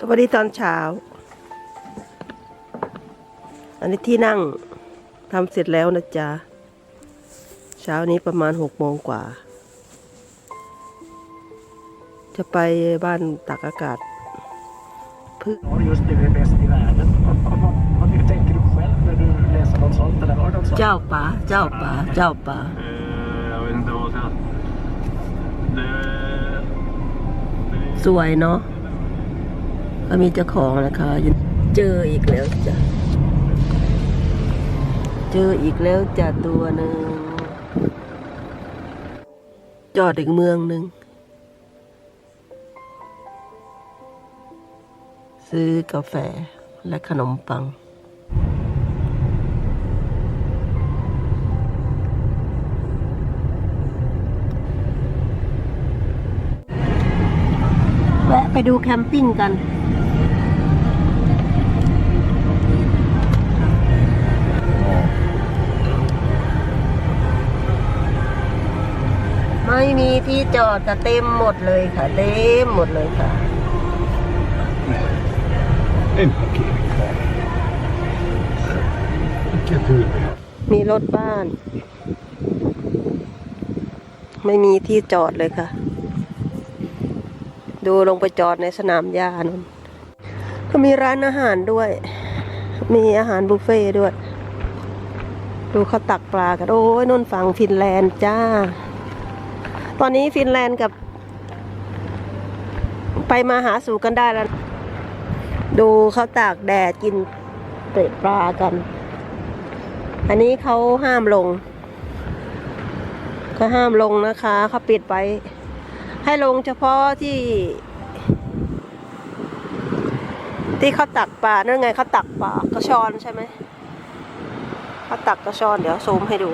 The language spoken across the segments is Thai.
สวัสดีตอนเช้า อันนี้ที่นั่งทำเสร็จแล้วนะจ๊ะ เช้านี้ประมาณหกโมงกว่า จะไปบ้านตากอากาศเพื่ง เจ้าป่าเจ้าป่าเจ้าป่า สวยเนาะ ก็มีเจ้าของนะคะ เจออีกแล้วจ้ะ เจออีกแล้วจ้ะตัวหนึ่ง จอดอีกเมืองหนึ่ง ซื้อกาแฟและขนมปัง ไปดูแคมปิ้งกัน ไม่มีที่จอดค่ะเต็มหมดเลยค่ะ เต็มหมดเลยค่ะ En parkering kvar. Vilken tur vi har. มีรถบ้าน ไม่มีที่จอดเลยค่ะ ดูลงไปจอดในสนามหญ้านั่นก็มีร้านอาหารด้วย มีอาหารบุฟเฟ่ด้วย ดูเขาตักปลากัน โอ้ยนนฝั่งฟินแลนด์จ้า ตอนนี้ฟินแลนด์กับ ไปมาหาสู่กันได้แล้ว ดูเขาตากแดดกินเตะปลากัน อันนี้เขาห้ามลงเขาห้ามลงนะคะเขาปิดไว้ ให้ลงเฉพาะที่ ที่เขาตักปลานั่นไงเขาตักปลากระชอนใช่ไหมเขาตักกระชอนเดี๋ยวซูมให้ดู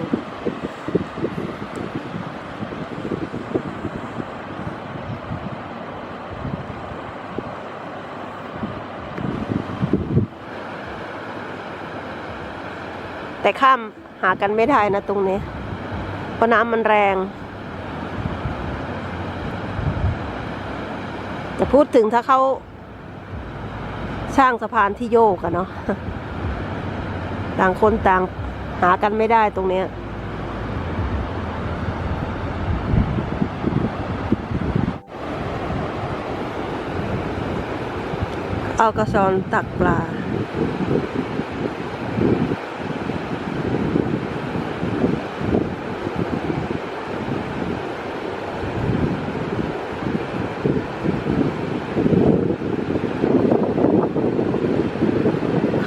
แต่ข้ามหากันไม่ได้นะตรงนี้ เพราะน้ำมันแรง จะ พูดถึงถ้าเขาสร้างสะพานที่โยกอะเนาะต่างคนต่างหากันไม่ได้ตรงเนี้ยเอากระสอนตักปลา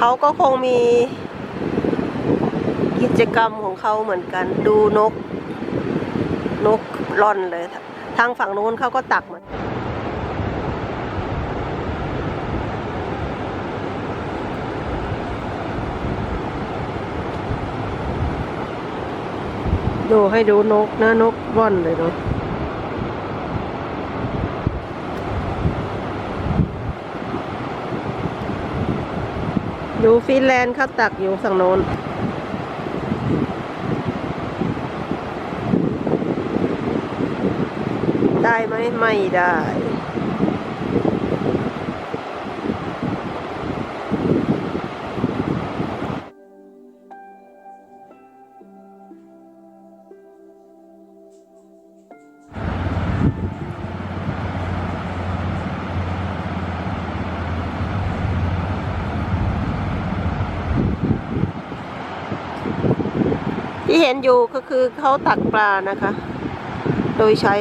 เขาก็คงมีกิจกรรมของเขาเหมือนกัน ดูนก นกร่อนเลย ทางฝั่งโน้นเขาก็ตักเหมือนดูให้ดูนกนะนกร่อนเลยเนาะ ดูฟินแลนด์เขาตักอยู่ฝั่งโน้นได้ไหมไม่ได้ ที่เห็นอยู่ก็คือเขาตักปลานะคะ โดยใช้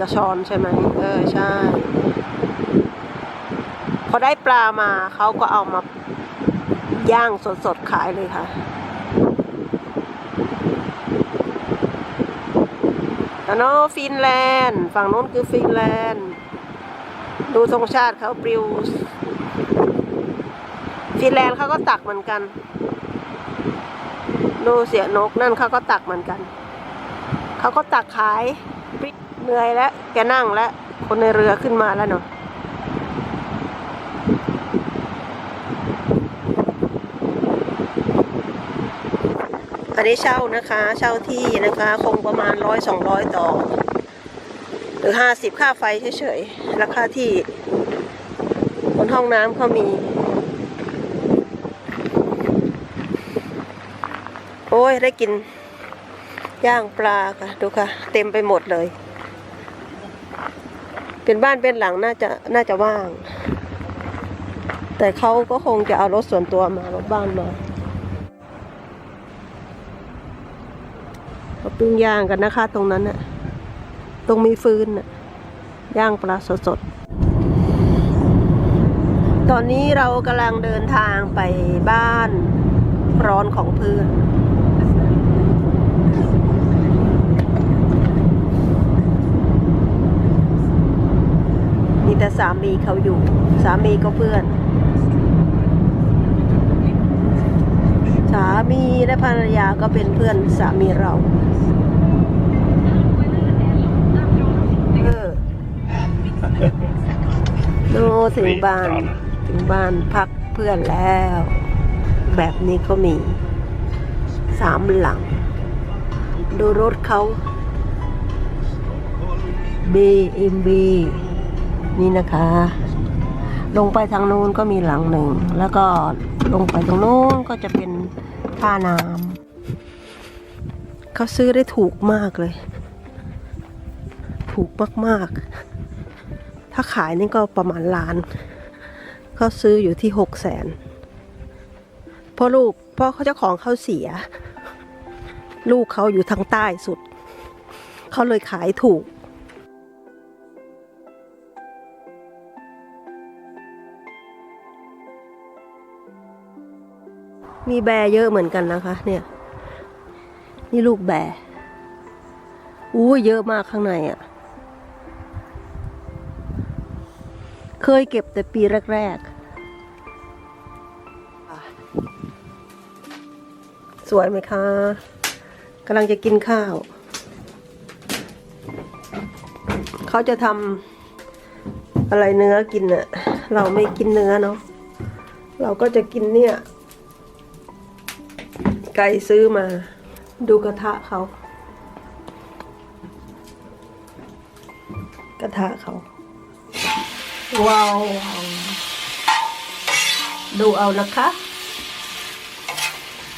กระชอนใช่ไหมเออใช่พอได้ปลามาเขาก็เอามาย่างสดๆขายเลยค่ะแล้วนาะฟินแลนด์ ฝั่งโน้นคือฟินแลนด์ ดูธงชาติเขาปลิว ฟินแลนด์เขาก็ตักเหมือนกัน ดูเสียนกนั่นเขาก็ตักเหมือนกัน เขาก็ตักขายเหนื่อยแล้วแกนั่งแล้วคนในเรือขึ้นมาแล้วเนาะอันนี้เช่านะคะ เช่าที่นะคะ คงประมาณร้อยสองร้อยต่อ หรือห้าสิบค่าไฟเฉยๆราคาที่บนห้องน้ำเขามี อ้ยได้กินย่างปลาค่ะดูค่ะ เต็มไปหมดเลย เป็นบ้านเป็นหลังน่าจะน่าจะว่าง แต่เขาก็คงจะเอารถส่วนตัวมารถบ้านมาเขาปิ้งย่างกันนะคะ ตรงนั้นน่ะตรงมีฟืนน่ะย่างปลาสดๆตอนนี้เรากำลังเดินทางไปบ้านร้อนของเพื่อน แต่สามีเขาอยู่ สามีก็เพื่อน สามีและภรรยาก็เป็นเพื่อนสามีเราเออโนถึงบ้าน ถึงบ้านพักเพื่อนแล้ว แบบนี้ก็มีสามหลัง ดูรถเขา BMB นี่นะคะ ลงไปทางนู้นก็มีหลังหนึ่ง แล้วก็ลงไปตรงนู้นก็จะเป็นท่าน้ำเขาซื้อได้ถูกมากเลย ถูกมากๆ ถ้าขายนี่ก็ประมาณล้านเขาซื้ออยู่ที่หกแสนเพราะลูกเพราะเขาเจ้าของเขาเสีย ลูกเขาอยู่ทางใต้สุด เขาเลยขายถูก มีแบเยอะเหมือนกันนะคะ เนี่ย นี่ลูกแบอู้เยอะมากข้างในอะ่ะ เคยเก็บแต่ปีแรกๆ สวยไหมคะกำลังจะกินข้าว เขาจะทำอะไรเนื้อกินอะ่ะเราไม่กินเนื้อเนาะเราก็จะกินเนี่ย ไก่ซื้อมา ดูกระทะเขา กระทะเขา ว้าว ดูเอานะคะ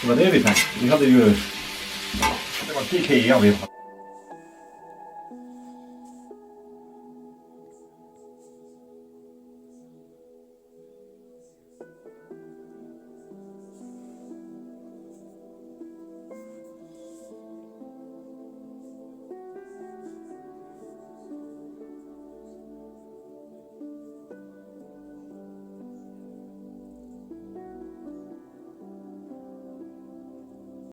Det var det vi tänkte. Vi hade ju... Det var till Ikea vi